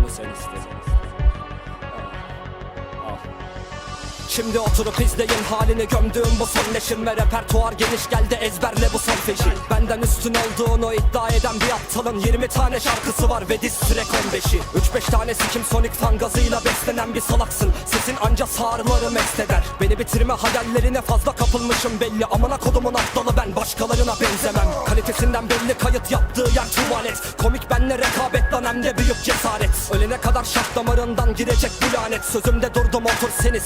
Bunu sen istedin. Şimdi oturup izleyin halini. Gömdüğüm bu son leşin Ve repertuar geniş geldi. Ezberle bu son feşi Benden üstün olduğunu iddia eden bir aptalın 20 tane şarkısı var ve diz track 15'i 3-5 tane sikim sonik fan gazıyla beslenen bir salaksın. Sesin anca sağırları mest eder. Beni bitirme hayallerine fazla kapılmışım belli. Amına kodumun aptalı ben başkalarına benzemem. Kalitesinden belli kayıt yaptığı yer tuvalet. Komik benle rekabet lan hem de büyük cesaret. Ölene kadar şah damarından girecek bu lanet. Sözümde durdum otur seni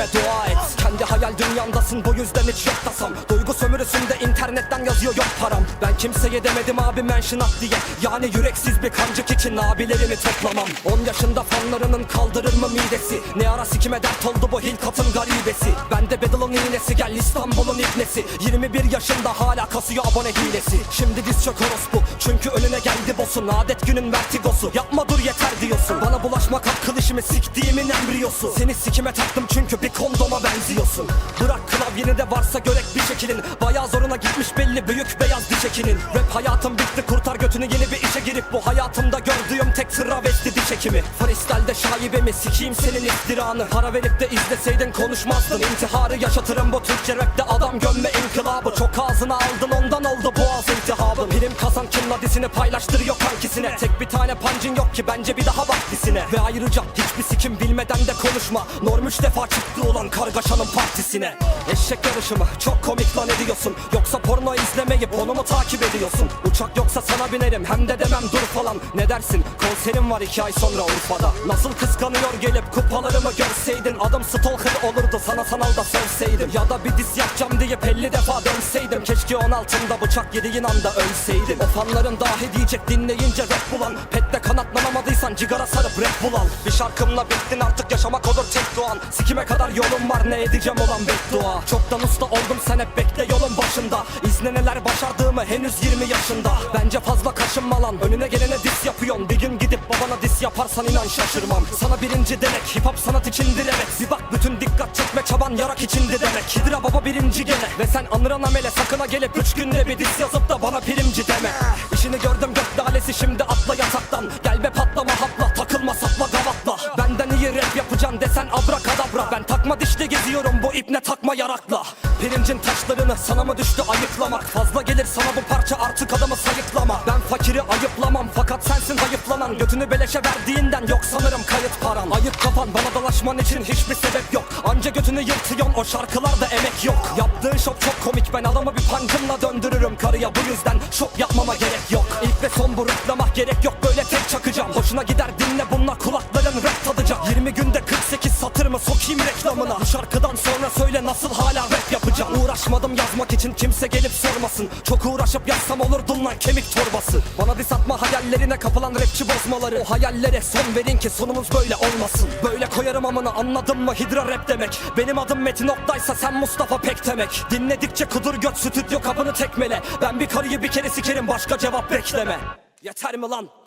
siklediğime dua et. Kendi hayal dünyandasın bu yüzden hiç yok tasam Duygu sömürüsünde internetten yazıyor yok param. Ben kimseye demedim abi mention at diye. Yani yüreksiz bir kancık için abilerimi toplamam. 10 yaşında fanlarının kaldırır mı midesi? Ne ara sikime dert oldu bu hilkatın garibesi? Bende Beddle'ın iğnesi gel İstanbul'un ibnesi. 21 yaşında hala kasıyor abone hilesi. Şimdi diz çök orospu çünkü önüne geldi boss'un. Adet günün vertigosu. Yapma dur yeter diyorsun. Bana bulaşmak hakkıl işimi siktiğimin embriyosu. Seni sikime taktım çünkü bir kondoma benziyorsun. Bırak klavyeni de varsa görek bir şekilin. Bayağı zoruna gitmiş belli büyük beyaz diş ekinin Rap hayatım bitti kurtar götünü yeni bir işe girip Bu hayatımda gördüğüm tek travesti diş ekimi Freestyle'de şaibemi sikeyim senin iftiranı. Para verip de izleseydin konuşmazdın. İntiharı yaşatırım bu Türkçe rapte. Adam gömme inkılabı. Çok ağzına aldın ondan oldu boğaz iltihabı Prim kazan kim ladisini paylaştırıyor kankisine? Tek bir tane pancın yok ki bence bir daha bak dizine Ve ayrıca hiçbir sikim bilmeden de konuşma. Norm üç defa çıktı olan kargaşanın partisine. Eşek yarışı mı çok komik lan ediyorsun. Yoksa porno izlemeyip onu mu takip ediyorsun? Uçak yoksa sana binerim hem de demem dur falan. Ne dersin? Konserim var iki ay sonra Urfa'da. Nasıl kıskanıyor gelip kupalarımı görseydin? Adım stalker olurdu sana sanalda sövseydim. Ya da bir diz yapacağım diye 50 defa dönseydim. Keşke 16'ımda bıçak yediğin anda ölseydim O fanların dahi diyecek dinleyince rap bulan. Pette kanatlanamadıysan cigara sarıp rap bul al Bir şarkımla bittin artık yaşamak olur tek doğan. Sikime kadar yolum var ne edeceğim olan beddua. Çoktan usta oldum sen hep bekle yolun başında. İzle neler başardığımı henüz 20 yaşında. Bence fazla kaşınma lan önüne gelene dis yapıyorsun. Bir gün gidip babana dis yaparsan inan şaşırmam. Sana birinci demek hip hop sanat içindir evet. Bir bak çaban yarak içindi demek Hidra baba birinci gene. Ve sen anıran amele sakına gelip Üç günde bir dis yazıp da bana primci deme. İşini gördüm gök dalesi şimdi atla yataktan. Gel be patlama hapla takılma sapla gavatla Benden iyi rap yapacaksın desen abrakadabra Ben takma dişli geziyorum bu ipne takma yarakla. Pirincin taşlarını sana mı düştü ayıklamak Fazla gelir sana bu parça artık adamı sayıklama. Ben fakiri ayıplamam fakat sensin hayıflanan Götünü beleşe verdiğinden yok sanırım kayıt paran. Ayıp kafan bana dalaşman için hiçbir sebep yok. Anca götünü yırtıyorsun o şarkılarda emek yok. Yaptığın şok çok komik ben adamı bir pancımla döndürürüm. Karıya Bu yüzden şok yapmama gerek yok. İlk ve son bu gerek yok böyle tek çakacağım. Hoşuna gider dinle bununla kulakların şarkıdan sonra söyle nasıl hala rap yapacağım Uğraşmadım yazmak için kimse gelip sormasın. Çok uğraşıp yazsam olurdun lan kemik torbası. Bana dis atma hayallerine kapılan rapçi bozmaları. O hayallere son verin ki sonumuz böyle olmasın. Böyle koyarım amına anladın mı? Hidra rap demek. Benim adım Metin Oktay'sa sen Mustafa Pek demek. Dinledikçe kudur göt stüdyo kapını tekmele. Ben bir karıyı bir kere sikerim başka cevap bekleme. Yeter mi lan?